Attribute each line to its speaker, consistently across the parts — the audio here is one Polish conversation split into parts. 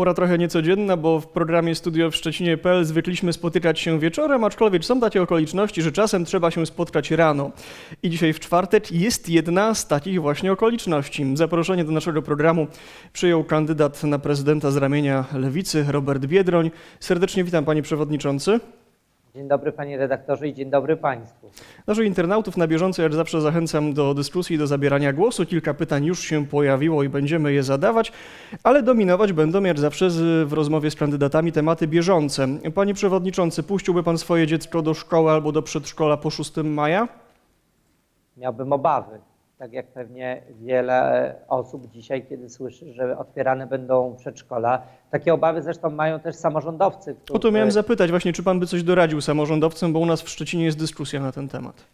Speaker 1: Pora trochę niecodzienna, bo w programie Studio w Szczecinie.pl zwykliśmy spotykać się wieczorem, aczkolwiek są takie okoliczności, że czasem trzeba się spotkać rano. I dzisiaj w czwartek jest jedna z takich właśnie okoliczności. Zaproszenie do naszego programu przyjął kandydat na prezydenta z ramienia Lewicy, Robert Biedroń. Serdecznie witam panie przewodniczący.
Speaker 2: Dzień dobry panie redaktorze i dzień dobry państwu.
Speaker 1: Naszych internautów na bieżąco jak zawsze zachęcam do dyskusji, do zabierania głosu. Kilka pytań już się pojawiło i będziemy je zadawać, ale dominować będą jak zawsze z, w rozmowie z kandydatami tematy bieżące. Panie przewodniczący, puściłby pan swoje dziecko do szkoły albo do przedszkola po 6 maja?
Speaker 2: Miałbym obawy, tak jak pewnie wiele osób dzisiaj, kiedy słyszy, że otwierane będą przedszkola. Takie obawy zresztą mają też samorządowcy.
Speaker 1: O to miałem zapytać właśnie, czy pan by coś doradził samorządowcom, bo u nas w Szczecinie jest dyskusja na ten temat.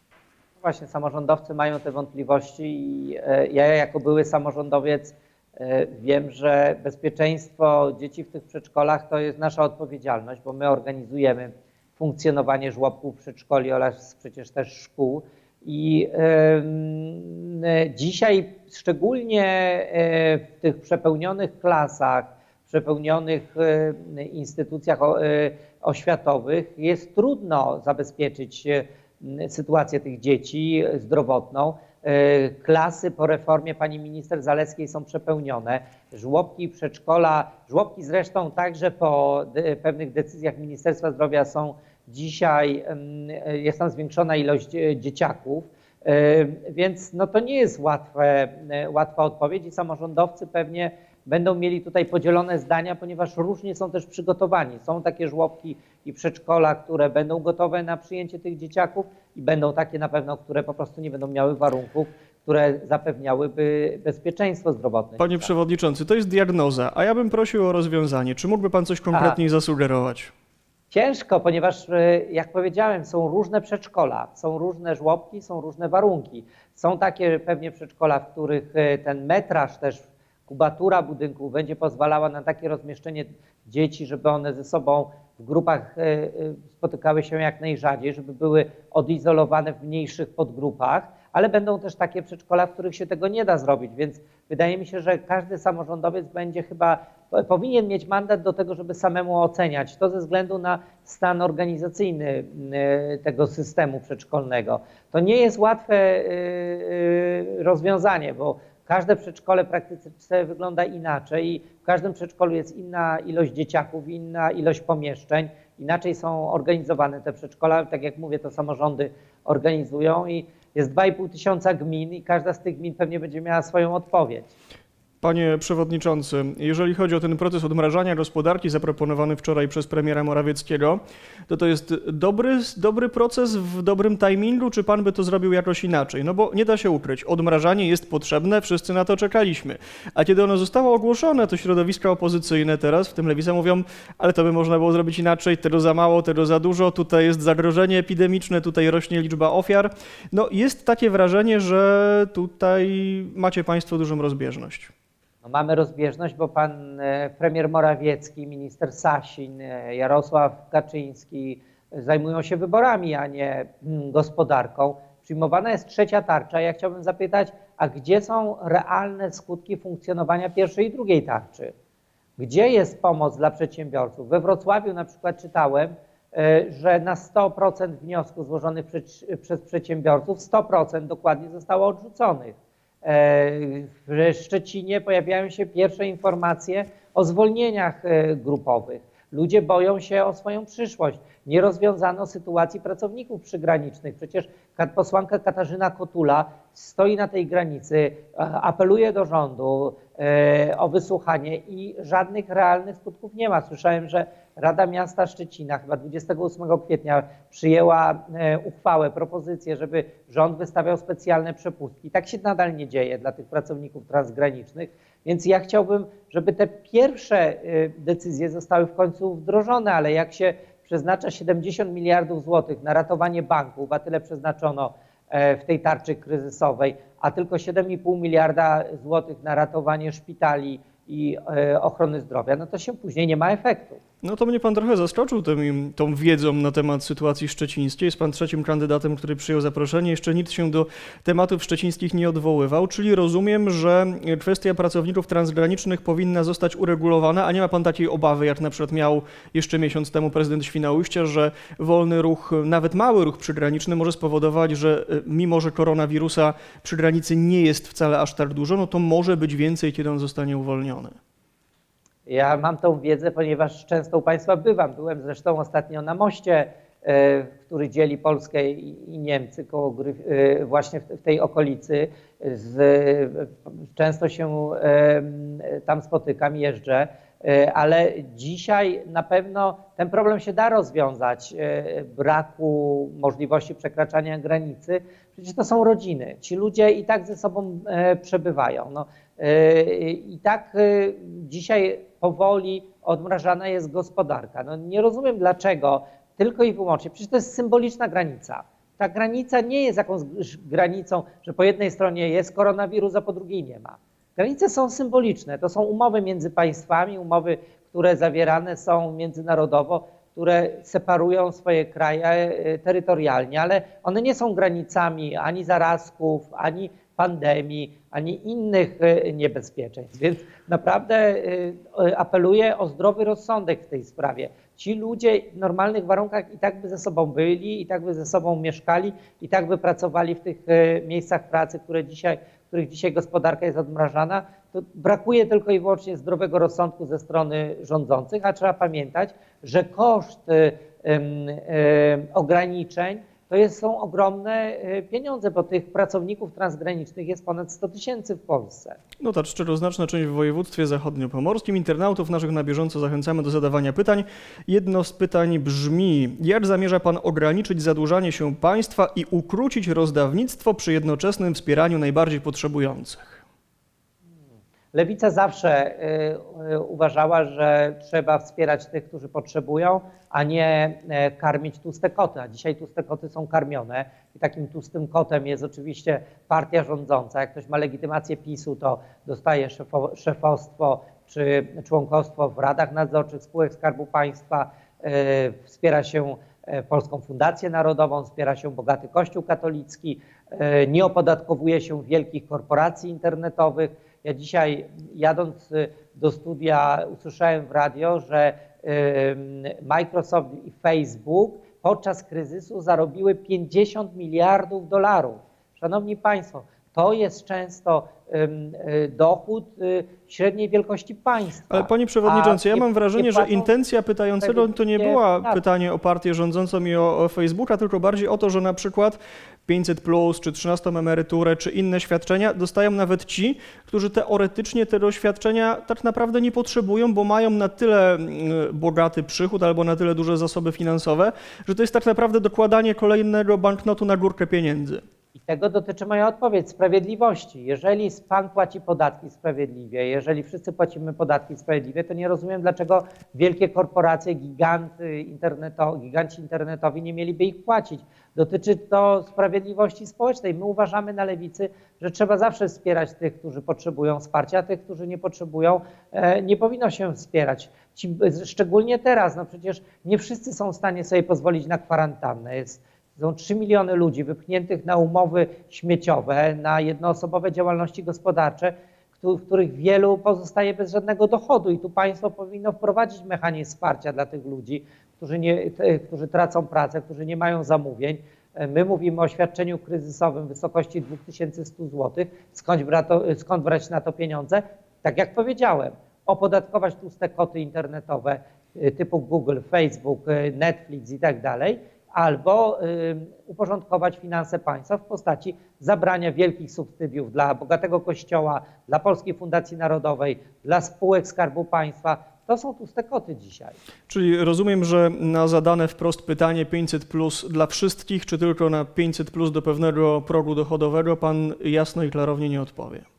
Speaker 2: Właśnie samorządowcy mają te wątpliwości i e, ja jako były samorządowiec e, wiem, że bezpieczeństwo dzieci w tych przedszkolach to jest nasza odpowiedzialność, bo my organizujemy funkcjonowanie żłobków, przedszkoli oraz przecież też szkół. I dzisiaj szczególnie e, w tych przepełnionych klasach, przepełnionych e, instytucjach e, oświatowych jest trudno zabezpieczyć sytuację tych dzieci zdrowotną. Klasy po reformie pani minister Zalewskiej są przepełnione. Żłobki i przedszkola, żłobki zresztą także po pewnych decyzjach Ministerstwa Zdrowia są dzisiaj, jest tam zwiększona ilość e, dzieciaków. E, Więc no to nie jest łatwe, e, łatwa odpowiedź i samorządowcy pewnie będą mieli tutaj podzielone zdania, ponieważ różnie są też przygotowani. Są takie żłobki i przedszkola, które będą gotowe na przyjęcie tych dzieciaków i będą takie na pewno, które po prostu nie będą miały warunków, które zapewniałyby bezpieczeństwo zdrowotne.
Speaker 1: Panie przewodniczący, to jest diagnoza, a ja bym prosił o rozwiązanie. Czy mógłby pan coś konkretniej zasugerować?
Speaker 2: Ciężko, ponieważ e, jak powiedziałem, są różne przedszkola, są różne żłobki, są różne warunki. Są takie pewnie przedszkola, w których e, ten metraż też, kubatura budynków będzie pozwalała na takie rozmieszczenie dzieci, żeby one ze sobą w grupach e, spotykały się jak najrzadziej, żeby były odizolowane w mniejszych podgrupach, ale będą też takie przedszkola, w których się tego nie da zrobić, więc wydaje mi się, że każdy samorządowiec będzie chyba powinien mieć mandat do tego, żeby samemu oceniać to ze względu na stan organizacyjny y, tego systemu przedszkolnego. To nie jest łatwe y, y, rozwiązanie, bo każde przedszkole w praktyce wygląda inaczej i w każdym przedszkolu jest inna ilość dzieciaków, inna ilość pomieszczeń, inaczej są organizowane te przedszkola. Tak jak mówię, to samorządy organizują i jest 2,5 tysiąca gmin i każda z tych gmin pewnie będzie miała swoją odpowiedź.
Speaker 1: Panie przewodniczący, jeżeli chodzi o ten proces odmrażania gospodarki zaproponowany wczoraj przez premiera Morawieckiego, to to jest dobry, dobry proces w dobrym timingu, czy pan by to zrobił jakoś inaczej? No bo nie da się ukryć, odmrażanie jest potrzebne, wszyscy na to czekaliśmy. A kiedy ono zostało ogłoszone, to środowiska opozycyjne teraz, w tym Lewica, mówią, ale to by można było zrobić inaczej, tego za mało, tego za dużo, tutaj jest zagrożenie epidemiczne, tutaj rośnie liczba ofiar. No jest takie wrażenie, że tutaj macie państwo dużą rozbieżność.
Speaker 2: No mamy rozbieżność, bo pan e, premier Morawiecki, minister Sasin, e, Jarosław Kaczyński e, zajmują się wyborami, a nie mm, gospodarką. Przyjmowana jest trzecia tarcza. Ja chciałbym zapytać, a gdzie są realne skutki funkcjonowania pierwszej i drugiej tarczy? Gdzie jest pomoc dla przedsiębiorców? We Wrocławiu na przykład czytałem, że na 100% wniosków złożonych przez przedsiębiorców 100% dokładnie zostało odrzuconych. E, W Szczecinie pojawiają się pierwsze informacje o zwolnieniach e, grupowych. Ludzie boją się o swoją przyszłość. Nie rozwiązano sytuacji pracowników przygranicznych. Przecież ka- posłanka Katarzyna Kotula stoi na tej granicy, apeluje do rządu e, o wysłuchanie i żadnych realnych skutków nie ma. Słyszałem, że Rada Miasta Szczecina chyba 28 kwietnia przyjęła e, uchwałę, propozycję, żeby rząd wystawiał specjalne przepustki. Tak się nadal nie dzieje dla tych pracowników transgranicznych, więc ja chciałbym, żeby te pierwsze e, decyzje zostały w końcu wdrożone, ale jak się przeznacza 70 miliardów złotych na ratowanie banków, a tyle przeznaczono e, w tej tarczy kryzysowej, a tylko 7,5 miliarda złotych na ratowanie szpitali i ochrony zdrowia, no to się później nie ma efektu.
Speaker 1: No to mnie pan trochę zaskoczył tym, tą wiedzą na temat sytuacji szczecińskiej. Jest pan trzecim kandydatem, który przyjął zaproszenie. Jeszcze nikt się do tematów szczecińskich nie odwoływał, czyli rozumiem, że kwestia pracowników transgranicznych powinna zostać uregulowana, a nie ma pan takiej obawy, jak na przykład miał jeszcze miesiąc temu prezydent Świnoujścia, że wolny ruch, nawet mały ruch przygraniczny może spowodować, że e, mimo, że koronawirusa przy granicy nie jest wcale aż tak dużo, no to może być więcej, kiedy on zostanie uwolniony.
Speaker 2: Ja mam tą wiedzę, ponieważ często u Państwa bywam. Byłem zresztą ostatnio na moście, e, który dzieli Polskę i Niemcy, koło e, właśnie w, tej okolicy. Często się tam spotykam, jeżdżę, e, ale dzisiaj na pewno ten problem się da rozwiązać. Braku możliwości przekraczania granicy. Przecież to są rodziny. Ci ludzie i tak ze sobą przebywają. No, I tak e, dzisiaj powoli odmrażana jest gospodarka. No, nie rozumiem dlaczego tylko i wyłącznie. Przecież to jest symboliczna granica. Ta granica nie jest jakąś granicą, że po jednej stronie jest koronawirus, a po drugiej nie ma. Granice są symboliczne. To są umowy między państwami, umowy, które zawierane są międzynarodowo, które separują swoje kraje e, terytorialnie, ale one nie są granicami ani zarazków, ani pandemii, ani innych e, niebezpieczeństw. Więc naprawdę e, e, apeluję o zdrowy rozsądek w tej sprawie. Ci ludzie w normalnych warunkach i tak by ze sobą byli, i tak by ze sobą mieszkali, i tak by pracowali w tych miejscach pracy, które dzisiaj, w których dzisiaj gospodarka jest odmrażana. To brakuje tylko i wyłącznie zdrowego rozsądku ze strony rządzących, a trzeba pamiętać, że koszt ograniczeń to jest, są ogromne e, pieniądze, bo tych pracowników transgranicznych jest ponad 100 tysięcy w Polsce.
Speaker 1: No tak, szczeroznaczna część w województwie zachodniopomorskim. Internautów naszych na bieżąco zachęcamy do zadawania pytań. Jedno z pytań brzmi: jak zamierza Pan ograniczyć zadłużanie się państwa i ukrócić rozdawnictwo przy jednoczesnym wspieraniu najbardziej potrzebujących?
Speaker 2: Lewica zawsze y, y, uważała, że trzeba wspierać tych, którzy potrzebują, a nie e, karmić tłuste koty. A dzisiaj tłuste koty są karmione i takim tłustym kotem jest oczywiście partia rządząca. Jak ktoś ma legitymację PiSu, to dostaje szefo, szefostwo czy członkostwo w radach nadzorczych spółek Skarbu Państwa, e, wspiera się e, Polską Fundację Narodową, wspiera się bogaty Kościół katolicki, nie opodatkowuje się wielkich korporacji internetowych. Ja dzisiaj jadąc y, do studia usłyszałem w radio, że ym, Microsoft i Facebook podczas kryzysu zarobiły 50 miliardów dolarów. Szanowni Państwo, to jest często y, dochód y, średniej wielkości państwa.
Speaker 1: Ale panie przewodniczący, ja mam wrażenie,
Speaker 2: nie
Speaker 1: że intencja pytającego to nie była pytanie o partię rządzącą i o, o Facebooka, tylko bardziej o to, że na przykład 500 plus, czy 13 emeryturę, czy inne świadczenia dostają nawet ci, którzy teoretycznie tego świadczenia tak naprawdę nie potrzebują, bo mają na tyle mm, bogaty przychód albo na tyle duże zasoby finansowe, że to jest tak naprawdę dokładanie kolejnego banknotu na górkę pieniędzy.
Speaker 2: I tego dotyczy moja odpowiedź sprawiedliwości. Jeżeli pan płaci podatki sprawiedliwie, jeżeli wszyscy płacimy podatki sprawiedliwie, to nie rozumiem, dlaczego wielkie korporacje, giganty interneto, giganci internetowi nie mieliby ich płacić. Dotyczy to sprawiedliwości społecznej. My uważamy na lewicy, że trzeba zawsze wspierać tych, którzy potrzebują wsparcia, tych, którzy nie potrzebują, e, nie powinno się wspierać. Ci, szczególnie teraz, no przecież nie wszyscy są w stanie sobie pozwolić na kwarantannę. Jest są 3 miliony ludzi wypchniętych na umowy śmieciowe, na jednoosobowe działalności gospodarcze, w których wielu pozostaje bez żadnego dochodu. I tu państwo powinno wprowadzić mechanizm wsparcia dla tych ludzi, którzy, nie, którzy tracą pracę, którzy nie mają zamówień. My mówimy o świadczeniu kryzysowym w wysokości 2100 zł. Skąd, skąd brać na to pieniądze? Tak jak powiedziałem, opodatkować tłuste koty internetowe y, typu Google, Facebook, y, Netflix i tak dalej, albo y, uporządkować finanse państwa w postaci zabrania wielkich subsydiów dla bogatego kościoła, dla Polskiej Fundacji Narodowej, dla spółek Skarbu Państwa. To są tłuste koty dzisiaj.
Speaker 1: Czyli rozumiem, że na zadane wprost pytanie 500 plus dla wszystkich, czy tylko na 500 plus do pewnego progu dochodowego, pan jasno i klarownie nie odpowie.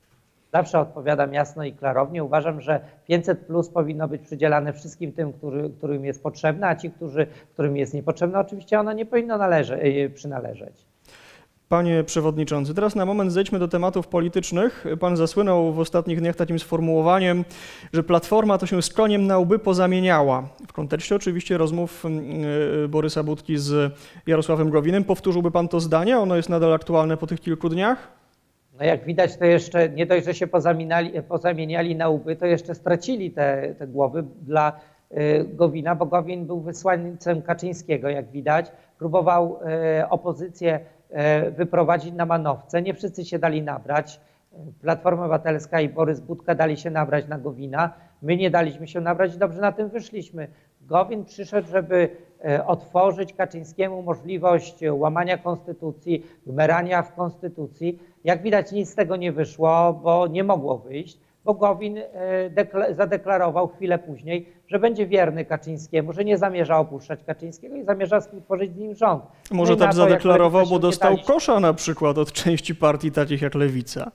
Speaker 2: Zawsze odpowiadam jasno i klarownie. Uważam, że 500 plus powinno być przydzielane wszystkim tym, który, którym jest potrzebne, a ci, którzy, którym jest niepotrzebne, oczywiście ono nie powinno y, przynależeć.
Speaker 1: Panie przewodniczący, teraz na moment zejdźmy do tematów politycznych. Pan zasłynął w ostatnich dniach takim sformułowaniem, że Platforma to się z koniem na łby pozamieniała. W kontekście oczywiście rozmów yy, Borysa Budki z Jarosławem Gowinem. Powtórzyłby pan to zdanie? Ono jest nadal aktualne po tych kilku dniach?
Speaker 2: No jak widać, to jeszcze nie dość, że się pozamieniali, na łby, to jeszcze stracili te, te głowy dla y, Gowina, bo Gowin był wysłańcem Kaczyńskiego, jak widać. Próbował y, opozycję y, wyprowadzić na manowce. Nie wszyscy się dali nabrać. Platforma Obywatelska i Borys Budka dali się nabrać na Gowina. My nie daliśmy się nabrać i dobrze na tym wyszliśmy. Gowin przyszedł, żeby otworzyć Kaczyńskiemu możliwość e, łamania konstytucji, gmerania w konstytucji. Jak widać, nic z tego nie wyszło, bo nie mogło wyjść, bo Gowin e, dekla- zadeklarował chwilę później, że będzie wierny Kaczyńskiemu, że nie zamierza opuszczać Kaczyńskiego i zamierza współtworzyć z nim rząd.
Speaker 1: Może
Speaker 2: No
Speaker 1: tak
Speaker 2: to,
Speaker 1: zadeklarował, bo dostał
Speaker 2: nie daliśmy.
Speaker 1: kosza na przykład od części partii takich jak Lewica.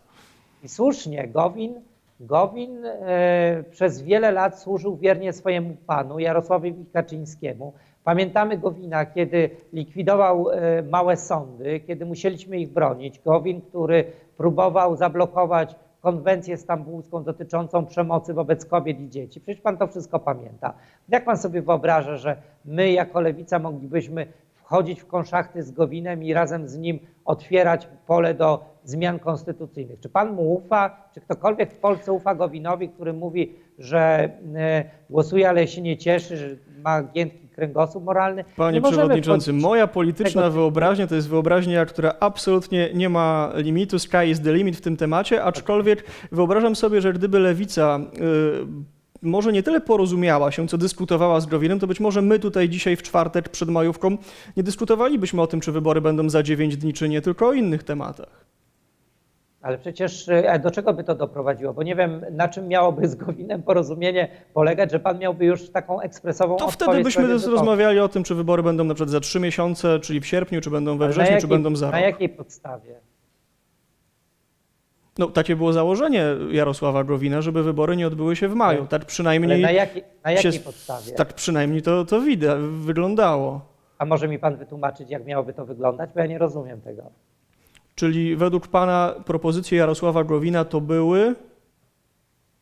Speaker 2: I słusznie, Gowin, Gowin e, przez wiele lat służył wiernie swojemu panu Jarosławowi Kaczyńskiemu. Pamiętamy Gowina, kiedy likwidował e, małe sądy, kiedy musieliśmy ich bronić. Gowin, który próbował zablokować konwencję stambulską dotyczącą przemocy wobec kobiet i dzieci. Przecież pan to wszystko pamięta. Jak pan sobie wyobraża, że my jako lewica moglibyśmy wchodzić w konszachty z Gowinem i razem z nim otwierać pole do zmian konstytucyjnych. Czy pan mu ufa? Czy ktokolwiek w Polsce ufa Gowinowi, który mówi, że e, głosuje, ale się nie cieszy, że ma giętki kręgosłup moralny?
Speaker 1: Panie przewodniczący,
Speaker 2: wchodzić-
Speaker 1: moja polityczna
Speaker 2: tego-
Speaker 1: wyobraźnia to jest wyobraźnia, która absolutnie nie ma limitu, sky is the limit w tym temacie, aczkolwiek wyobrażam sobie, że gdyby lewica y, może nie tyle porozumiała się, co dyskutowała z Gowinem, to być może my tutaj dzisiaj w czwartek przed majówką nie dyskutowalibyśmy o tym, czy wybory będą za 9 dni, czy nie, tylko o innych tematach.
Speaker 2: Ale przecież e, do czego by to doprowadziło? Bo nie wiem, na czym miałoby z Gowinem porozumienie polegać, że pan miałby już taką ekspresową
Speaker 1: To wtedy byśmy rozmawiali o tym, czy wybory będą na przykład za 3 miesiące, czyli w sierpniu, czy będą we
Speaker 2: Ale na
Speaker 1: wrześniu, czy
Speaker 2: jakiej-
Speaker 1: będą za
Speaker 2: Na
Speaker 1: rok.
Speaker 2: jakiej podstawie?
Speaker 1: No, takie było założenie Jarosława Gowina, żeby wybory nie odbyły się w maju. Tak
Speaker 2: Ale
Speaker 1: przynajmniej,
Speaker 2: na, jakiej na jakiej
Speaker 1: się-
Speaker 2: podstawie?
Speaker 1: tak przynajmniej to, to widać, wyglądało.
Speaker 2: A może mi pan wytłumaczyć, jak miałoby to wyglądać? Bo ja nie rozumiem tego.
Speaker 1: Czyli według pana propozycje Jarosława Gowina to były.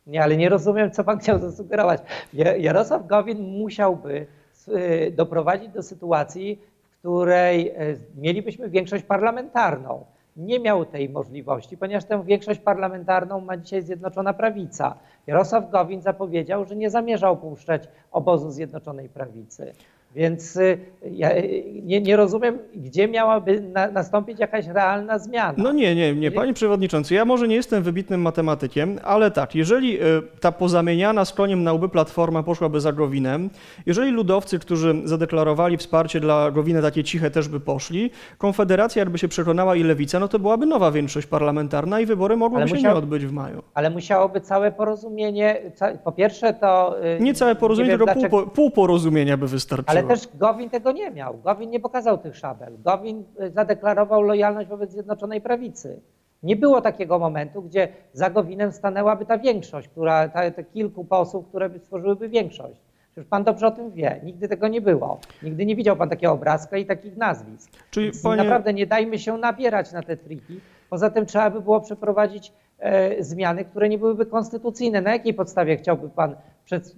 Speaker 2: Nie, ale nie rozumiem, co pan chciał zasugerować. Ja- Jarosław Gowin musiałby y, doprowadzić do sytuacji, w której y, mielibyśmy większość parlamentarną. Nie miał tej możliwości, ponieważ tę większość parlamentarną ma dzisiaj Zjednoczona Prawica. Jarosław Gowin zapowiedział, że nie zamierza opuszczać obozu Zjednoczonej Prawicy. Więc y, ja y, nie, nie rozumiem, gdzie miałaby na, nastąpić jakaś realna zmiana.
Speaker 1: No nie, nie, nie, panie przewodniczący, ja może nie jestem wybitnym matematykiem, ale tak, jeżeli e, ta pozamieniana z koniem na łby platforma poszłaby za Gowinem, jeżeli ludowcy, którzy zadeklarowali wsparcie dla Gowina takie ciche też by poszli, Konfederacja jakby się przekonała i Lewica, no to byłaby nowa większość parlamentarna i wybory mogłyby
Speaker 2: Ale
Speaker 1: się
Speaker 2: musiał-
Speaker 1: nie odbyć w maju.
Speaker 2: Ale musiałoby całe porozumienie, po pierwsze to... y,
Speaker 1: Nie całe porozumienie,
Speaker 2: nie wiem
Speaker 1: tylko pół,
Speaker 2: dlaczego-
Speaker 1: po- pół porozumienia by wystarczyło.
Speaker 2: Ale też Gowin tego nie miał. Gowin nie pokazał tych szabel. Gowin y, zadeklarował lojalność wobec Zjednoczonej Prawicy. Nie było takiego momentu, gdzie za Gowinem stanęłaby ta większość, która, ta, te kilku posłów, które by stworzyłyby większość. Przecież pan dobrze o tym wie. Nigdy tego nie było. Nigdy nie widział pan takiego obrazka i takich nazwisk.
Speaker 1: Czyli
Speaker 2: Więc
Speaker 1: panie-
Speaker 2: naprawdę nie dajmy się nabierać na te triki. Poza tym trzeba by było przeprowadzić e, zmiany, które nie byłyby konstytucyjne. Na jakiej podstawie chciałby pan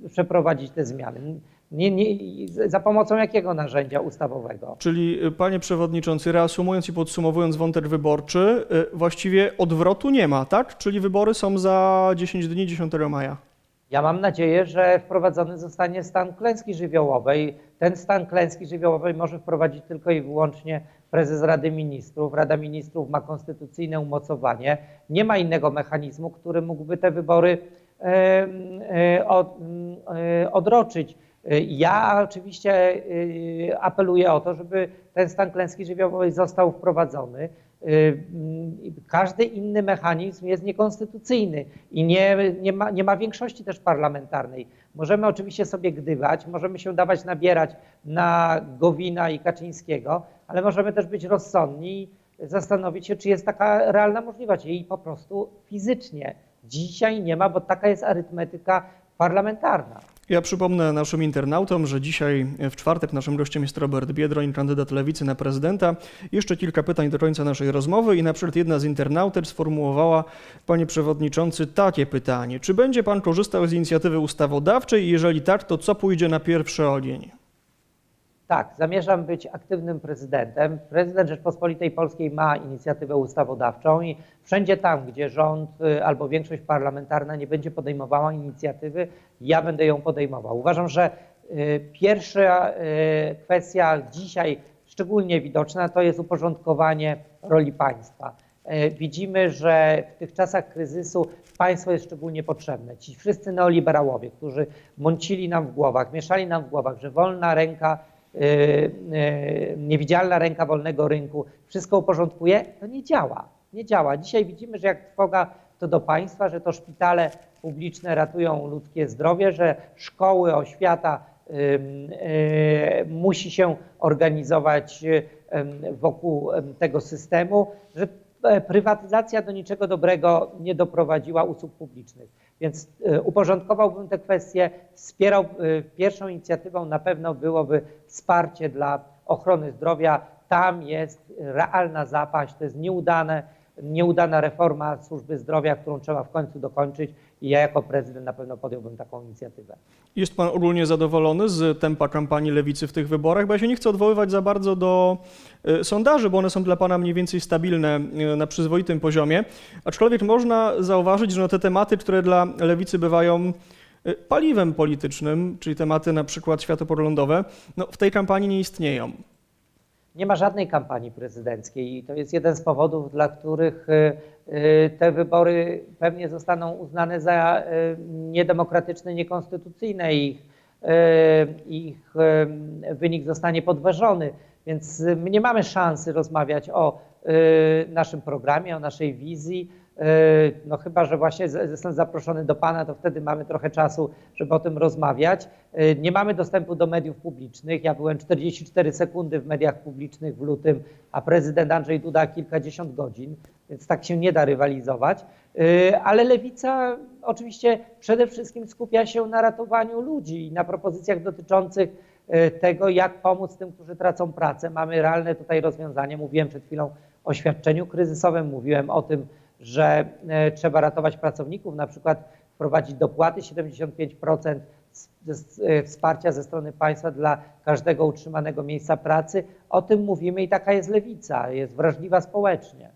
Speaker 2: przeprowadzić te zmiany? Nie, nie, za pomocą jakiego narzędzia ustawowego?
Speaker 1: Czyli, y, panie przewodniczący, reasumując i podsumowując wątek wyborczy, y, właściwie odwrotu nie ma, tak? Czyli wybory są za 10 dni, 10 maja.
Speaker 2: Ja mam nadzieję, że wprowadzony zostanie stan klęski żywiołowej. Ten stan klęski żywiołowej może wprowadzić tylko i wyłącznie prezes Rady Ministrów. Rada Ministrów ma konstytucyjne umocowanie. Nie ma innego mechanizmu, który mógłby te wybory e, e, od, odroczyć. E, Ja oczywiście e, apeluję o to, żeby ten stan klęski żywiołowej został wprowadzony. Y, Każdy inny mechanizm jest niekonstytucyjny i nie, nie, ma, nie ma większości też parlamentarnej. Możemy oczywiście sobie gdywać, możemy się dawać nabierać na Gowina i Kaczyńskiego, ale możemy też być rozsądni i zastanowić się, czy jest taka realna możliwość. Jej po prostu fizycznie dzisiaj nie ma, bo taka jest arytmetyka parlamentarna.
Speaker 1: Ja przypomnę naszym internautom, że dzisiaj w czwartek naszym gościem jest Robert Biedroń, kandydat lewicy na prezydenta. Jeszcze kilka pytań do końca naszej rozmowy i na przykład jedna z internautek sformułowała, panie przewodniczący, takie pytanie. Czy będzie pan korzystał z inicjatywy ustawodawczej jeżeli tak, to co pójdzie na pierwszy ogień?
Speaker 2: Tak, zamierzam być aktywnym prezydentem. Prezydent Rzeczpospolitej Polskiej ma inicjatywę ustawodawczą i wszędzie tam, gdzie rząd y, albo większość parlamentarna nie będzie podejmowała inicjatywy, ja będę ją podejmował. Uważam, że y, pierwsza y, kwestia dzisiaj szczególnie widoczna to jest uporządkowanie roli państwa. Widzimy, że w tych czasach kryzysu państwo jest szczególnie potrzebne. Ci wszyscy neoliberałowie, którzy mącili nam w głowach, mieszali nam w głowach, że wolna ręka niewidzialna ręka wolnego rynku wszystko uporządkuje, to nie działa. Nie działa. Dzisiaj widzimy, że jak trwoga to do państwa, że to szpitale publiczne ratują ludzkie zdrowie, że szkoły, oświata y, musi się organizować y, wokół tego systemu, że e, prywatyzacja do niczego dobrego nie doprowadziła usług publicznych. Więc y, uporządkowałbym te kwestie, wspierał y, pierwszą inicjatywą na pewno byłoby wsparcie dla ochrony zdrowia. Tam jest realna zapaść, to jest nieudane, nieudana reforma służby zdrowia, którą trzeba w końcu dokończyć i ja jako prezydent na pewno podjąłbym taką inicjatywę.
Speaker 1: Jest pan ogólnie zadowolony z tempa kampanii lewicy w tych wyborach? Bo ja się nie chcę odwoływać za bardzo do y, sondaży, bo one są dla pana mniej więcej stabilne y, na przyzwoitym poziomie. Aczkolwiek można zauważyć, że no te tematy, które dla lewicy bywają paliwem politycznym, czyli tematy na przykład światopoglądowe, no w tej kampanii nie istnieją.
Speaker 2: Nie ma żadnej kampanii prezydenckiej i to jest jeden z powodów, dla których y, y, te wybory pewnie zostaną uznane za y, niedemokratyczne, niekonstytucyjne i ich, ich wynik zostanie podważony. Więc my nie mamy szansy rozmawiać o naszym programie, o naszej wizji. No chyba, że właśnie zostałem zaproszony do Pana, to wtedy mamy trochę czasu, żeby o tym rozmawiać. Nie mamy dostępu do mediów publicznych. Ja byłem 44 sekundy w mediach publicznych w lutym, a prezydent Andrzej Duda kilkadziesiąt godzin, więc tak się nie da rywalizować. Ale lewica oczywiście przede wszystkim skupia się na ratowaniu ludzi i na propozycjach dotyczących tego, jak pomóc tym, którzy tracą pracę. Mamy realne tutaj rozwiązanie. Mówiłem przed chwilą o świadczeniu kryzysowym, mówiłem o tym, że e, trzeba ratować pracowników, na przykład wprowadzić dopłaty 75% z- z- e, wsparcia ze strony państwa dla każdego utrzymanego miejsca pracy. O tym mówimy i taka jest lewica, jest wrażliwa społecznie.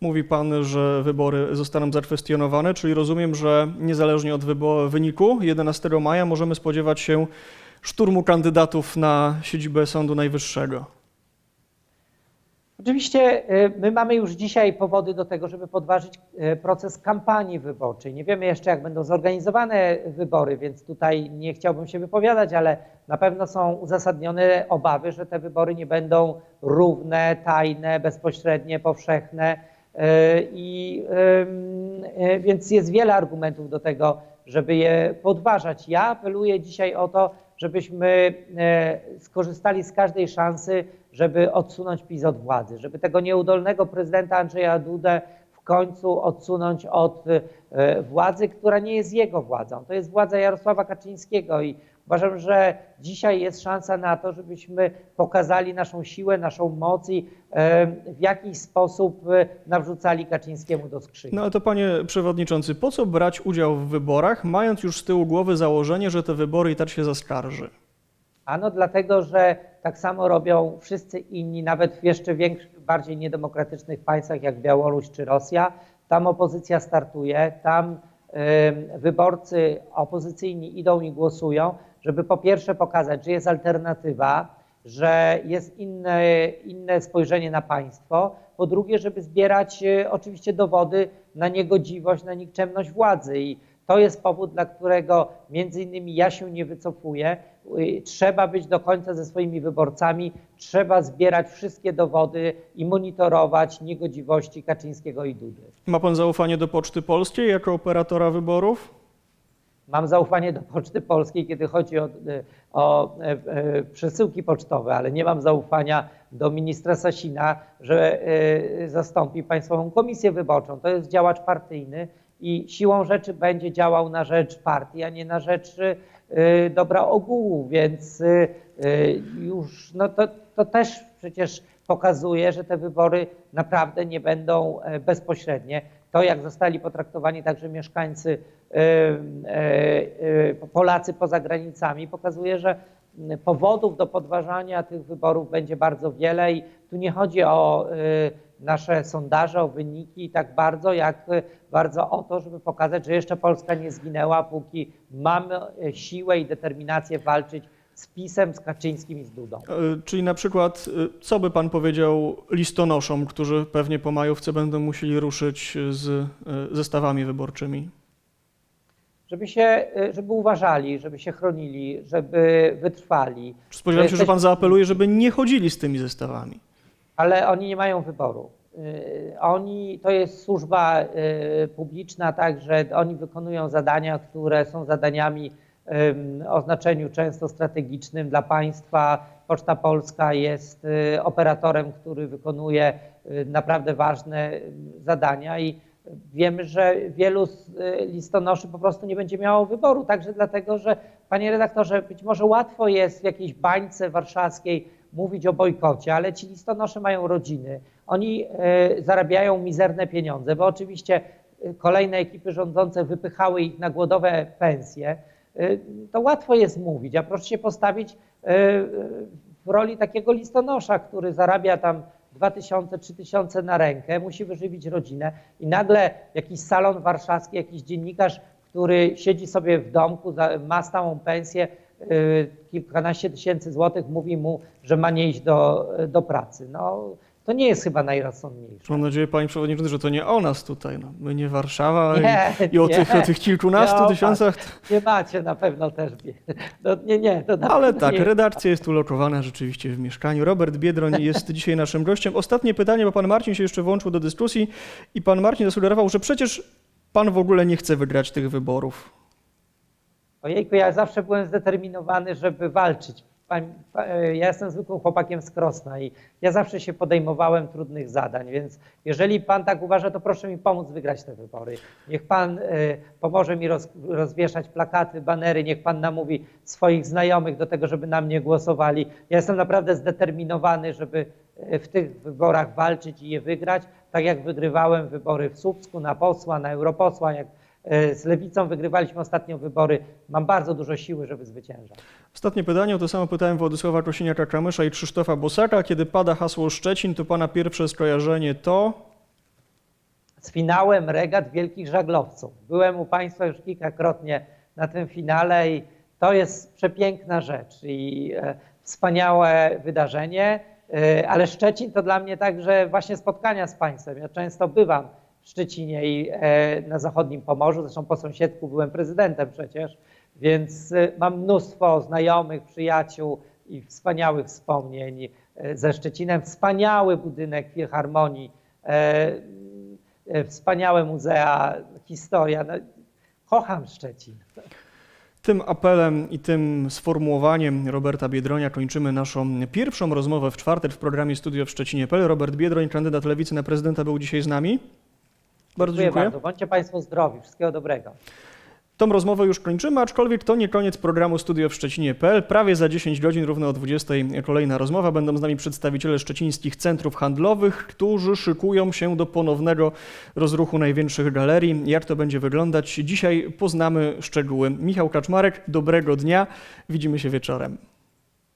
Speaker 1: Mówi pan, że wybory zostaną zakwestionowane, czyli rozumiem, że niezależnie od wyniku 11 maja możemy spodziewać się szturmu kandydatów na siedzibę Sądu Najwyższego.
Speaker 2: Oczywiście y, my mamy już dzisiaj powody do tego, żeby podważyć y, proces kampanii wyborczej. Nie wiemy jeszcze, jak będą zorganizowane wybory, więc tutaj nie chciałbym się wypowiadać, ale na pewno są uzasadnione obawy, że te wybory nie będą równe, tajne, bezpośrednie, powszechne. Y, I więc jest wiele argumentów do tego, żeby je podważać. Ja apeluję dzisiaj o to, żebyśmy e, skorzystali z każdej szansy, żeby odsunąć PiS od władzy, żeby tego nieudolnego prezydenta Andrzeja Dudę w końcu odsunąć od e, władzy, która nie jest jego władzą. To jest władza Jarosława Kaczyńskiego i uważam, że dzisiaj jest szansa na to, żebyśmy pokazali naszą siłę, naszą moc i e, w jakiś sposób e, nawrzucali Kaczyńskiemu do skrzyni.
Speaker 1: No ale to panie przewodniczący, po co brać udział w wyborach, mając już z tyłu głowy założenie, że te wybory i tak się zaskarży?
Speaker 2: Ano dlatego, że tak samo robią wszyscy inni, nawet w jeszcze większych, bardziej niedemokratycznych państwach jak Białoruś czy Rosja. Tam opozycja startuje, tam ym, wyborcy opozycyjni idą i głosują, żeby po pierwsze pokazać, że jest alternatywa, że jest inne, inne spojrzenie na państwo, po drugie, żeby zbierać e, oczywiście dowody na niegodziwość, na nikczemność władzy i to jest powód, dla którego między innymi ja się nie wycofuję. Y, Trzeba być do końca ze swoimi wyborcami, trzeba zbierać wszystkie dowody i monitorować niegodziwości Kaczyńskiego i Dudy.
Speaker 1: Ma pan zaufanie do Poczty Polskiej jako operatora wyborów?
Speaker 2: Mam zaufanie do Poczty Polskiej, kiedy chodzi o, o e, e, przesyłki pocztowe, ale nie mam zaufania do ministra Sasina, że e, zastąpi Państwową Komisję Wyborczą. To jest działacz partyjny i siłą rzeczy będzie działał na rzecz partii, a nie na rzecz y, dobra ogółu, więc y, y, już no to, to też przecież pokazuje, że te wybory naprawdę nie będą e, bezpośrednie. To, jak zostali potraktowani także mieszkańcy, y, y, y, Polacy poza granicami, pokazuje, że mm, powodów do podważania tych wyborów będzie bardzo wiele i tu nie chodzi o y, nasze sondaże, o wyniki tak bardzo, jak y, bardzo o to, żeby pokazać, że jeszcze Polska nie zginęła, póki mamy y, siłę i determinację walczyć z PiSem, z Kaczyńskim i z Dudą.
Speaker 1: E, Czyli na przykład, e, co by pan powiedział listonoszom, którzy pewnie po majówce będą musieli ruszyć z e, zestawami wyborczymi?
Speaker 2: Żeby się, y, żeby uważali, żeby się chronili, żeby wytrwali,
Speaker 1: spodziewam się, że pan zaapeluje, żeby nie chodzili z tymi zestawami?
Speaker 2: Ale oni nie mają wyboru. Y, Oni, to jest służba y, publiczna, także oni wykonują zadania, które są zadaniami o znaczeniu często strategicznym dla państwa. Poczta Polska jest y, operatorem, który wykonuje naprawdę ważne zadania i wiemy, że wielu listonoszy po prostu nie będzie miało wyboru. Także dlatego, że panie redaktorze, być może łatwo jest w jakiejś bańce warszawskiej mówić o bojkocie, ale ci listonosze mają rodziny. Oni y, zarabiają mizerne pieniądze, bo oczywiście y, kolejne ekipy rządzące wypychały ich na głodowe pensje. Y, To łatwo jest mówić, a proszę się postawić w roli takiego listonosza, który zarabia tam 2000, 3000 na rękę, musi wyżywić rodzinę i nagle jakiś salon warszawski, jakiś dziennikarz, który siedzi sobie w domku, ma stałą pensję, kilkanaście tysięcy złotych, mówi mu, że ma nie iść do, do pracy. No, to nie jest chyba najrozsądniejsze.
Speaker 1: Mam nadzieję, panie przewodniczący, że to nie o nas tutaj. No. My nie Warszawa
Speaker 2: Nie,
Speaker 1: i, i o,
Speaker 2: nie.
Speaker 1: tych, o tych kilkunastu tysiącach.
Speaker 2: Nie macie na pewno też. No, nie, nie,
Speaker 1: Ale tak,
Speaker 2: nie.
Speaker 1: redakcja jest ulokowana rzeczywiście w mieszkaniu. Robert Biedroń jest dzisiaj naszym gościem. Ostatnie pytanie, bo pan Marcin się jeszcze włączył do dyskusji i pan Marcin zasugerował, że przecież pan w ogóle nie chce wygrać tych wyborów.
Speaker 2: Ojejku, ja zawsze byłem zdeterminowany, żeby walczyć. E, Ja jestem zwykłym chłopakiem z Krosna i ja zawsze się podejmowałem trudnych zadań, więc jeżeli pan tak uważa, to proszę mi pomóc wygrać te wybory. Niech pan e, pomoże mi roz, rozwieszać plakaty, banery, niech pan namówi swoich znajomych do tego, żeby na mnie głosowali. Ja jestem naprawdę zdeterminowany, żeby e, w tych wyborach walczyć i je wygrać, tak jak wygrywałem wybory w Słupsku na posła, na europosła, jak Z lewicą wygrywaliśmy ostatnio wybory. Mam bardzo dużo siły, żeby zwyciężać.
Speaker 1: Ostatnie pytanie, to samo pytałem Władysława Kosiniaka-Kamysza i Krzysztofa Bosaka. Kiedy pada hasło Szczecin, to pana pierwsze skojarzenie to...
Speaker 2: Z finałem regat wielkich żaglowców. Byłem u Państwa już kilkakrotnie na tym finale i to jest przepiękna rzecz i e, wspaniałe wydarzenie, e, ale Szczecin to dla mnie także właśnie spotkania z Państwem. Ja często bywam Szczecinie i e, na zachodnim Pomorzu, zresztą po sąsiedzku byłem prezydentem przecież, więc e, mam mnóstwo znajomych, przyjaciół i wspaniałych wspomnień e, ze Szczecinem. Wspaniały budynek Filharmonii, wspaniałe muzea, historia. No, kocham Szczecin.
Speaker 1: Tym apelem i tym sformułowaniem Roberta Biedronia kończymy naszą pierwszą rozmowę w czwartek w programie Studio w Szczecinie.pl. Robert Biedroń, kandydat Lewicy na prezydenta, był dzisiaj z nami. Bardzo dziękuję.
Speaker 2: bardzo. Bądźcie Państwo zdrowi. Wszystkiego dobrego.
Speaker 1: Tą rozmowę już kończymy, aczkolwiek to nie koniec programu Studio w Szczecinie.pl. Prawie za 10 godzin, równo o 20 kolejna rozmowa. Będą z nami przedstawiciele szczecińskich centrów handlowych, którzy szykują się do ponownego rozruchu największych galerii. Jak to będzie wyglądać? Dzisiaj poznamy szczegóły. Michał Kaczmarek, dobrego dnia. Widzimy się wieczorem.